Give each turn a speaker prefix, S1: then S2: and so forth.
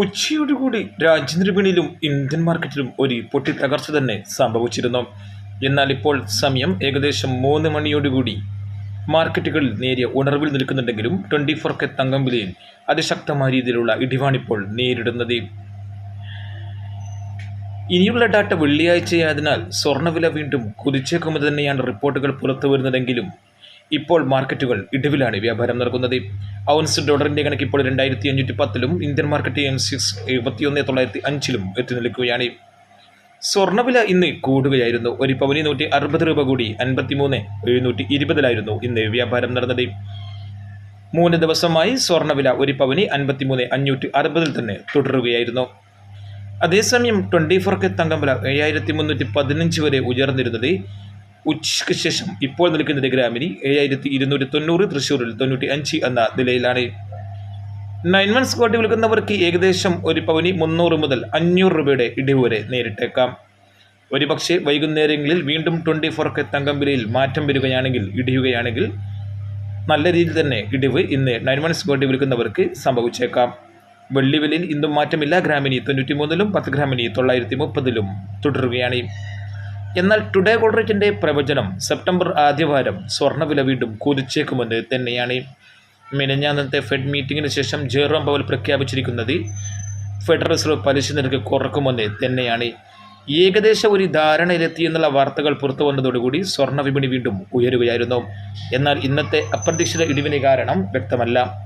S1: ഉച്ചയോടുകൂടി രാജ്യാന്തര വിപണിയിലും ഇന്ത്യൻ മാർക്കറ്റിലും ഒരു പൊട്ടിത്തകർച്ച തന്നെ സംഭവിച്ചിരുന്നു. എന്നാൽ ഇപ്പോൾ സമയം ഏകദേശം മൂന്ന് മണിയോടുകൂടി മാർക്കറ്റുകളിൽ നേരിയ ഉണർവിൽ നിൽക്കുന്നുണ്ടെങ്കിലും ട്വന്റി ഫോർ കെ തങ്കം വിലയിൽ അതിശക്തമായ രീതിയിലുള്ള ഇടിവാണിപ്പോൾ നേരിടുന്നത്. ഇനിയുള്ള ഡാറ്റ വെള്ളിയാഴ്ചയായതിനാൽ സ്വർണവില വീണ്ടും കുതിച്ചേക്കുമെന്ന് തന്നെയാണ് റിപ്പോർട്ടുകൾ പുറത്തു വരുന്നതെങ്കിലും ഇപ്പോൾ മാർക്കറ്റുകൾ ഇടിവിലാണ് വ്യാപാരം നടക്കുന്നത്. ഔൺസ് ഡോളറിന്റെ കണക്ക് ഇപ്പോൾ രണ്ടായിരത്തി അഞ്ഞൂറ്റി പത്തിലും ഇന്ത്യൻ മാർക്കറ്റ് എം സിക്സ് എഴുപത്തിയൊന്ന് തൊള്ളായിരത്തി അഞ്ചിലും എത്തി നിൽക്കുകയാണ് സ്വർണവില ഇന്ന് കൂടുകയായിരുന്നു. ഒരു പവന് നൂറ്റി അറുപത് രൂപ കൂടി അൻപത്തിമൂന്ന് എഴുന്നൂറ്റി ഇരുപതിലായിരുന്നു ഇന്ന് വ്യാപാരം നടന്നത്. മൂന്ന് ദിവസമായി സ്വർണവില ഒരു പവനി അൻപത്തിമൂന്ന് അഞ്ഞൂറ്റി അറുപതിൽ തന്നെ തുടരുകയായിരുന്നു. അതേസമയം ട്വന്റി ഫോർ കെ തങ്കം വില ഏഴായിരത്തി മുന്നൂറ്റി പതിനഞ്ച് വരെ ഉയർന്നിരുന്നത് ഉച്ചയ്ക്ക് ശേഷം ഇപ്പോൾ നിൽക്കുന്ന ഗ്രാമിന് ഏഴായിരത്തി ഇരുന്നൂറ്റി തൊണ്ണൂറ് തൃശ്ശൂരിൽ തൊണ്ണൂറ്റി അഞ്ച് എന്ന നിലയിലാണ്. നയൻ മന്ത്സ് കോട്ടി വിൽക്കുന്നവർക്ക് ഏകദേശം ഒരു പവനി മുന്നൂറ് മുതൽ അഞ്ഞൂറ് രൂപയുടെ ഇടിവ് വരെ നേരിട്ടേക്കാം. ഒരുപക്ഷെ വൈകുന്നേരങ്ങളിൽ വീണ്ടും ട്വന്റി ഫോർ കെ തങ്കം വിലയിൽ മാറ്റം വരികയാണെങ്കിൽ ഇടിയുകയാണെങ്കിൽ നല്ല രീതിയിൽ തന്നെ ഇടിവ് ഇന്ന് നയൻ മന്ത്സ് കോട്ടി വിൽക്കുന്നവർക്ക് സംഭവിച്ചേക്കാം. വെള്ളി വിലയിൽ ഇന്നും മാറ്റമില്ല. ഗ്രാമിനി തൊണ്ണൂറ്റി മൂന്നിലും പത്ത് ഗ്രാമിനി തൊള്ളായിരത്തി മുപ്പതിലും തുടരുകയാണ്. എന്നാൽ ടുഡേ ഗോൾഡ് റേറ്റിന്റെ പ്രവചനം സെപ്റ്റംബർ ആദ്യവാരം സ്വർണവില വീണ്ടും കുതിച്ചേക്കുമെന്ന് തന്നെയാണ് മിനഞ്ഞാന്നത്തെ ഫെഡ് മീറ്റിംഗിന് ശേഷം ജെറോം പവൽ പ്രഖ്യാപിച്ചിരിക്കുന്നത്. ഫെഡറൽ റിസർവ് പലിശ നിരക്ക് കുറക്കുമെന്ന് തന്നെയാണ്. ഏകദേശം ഒരു ധാരണയിലെത്തി എന്നുള്ള വാർത്തകൾ പുറത്തു വന്നതോടുകൂടി സ്വർണ വിപണി വീണ്ടും ഉയരുകയായിരുന്നു. എന്നാൽ ഇന്നത്തെ അപ്രതീക്ഷിത ഇടിവിന് കാരണം വ്യക്തമല്ല.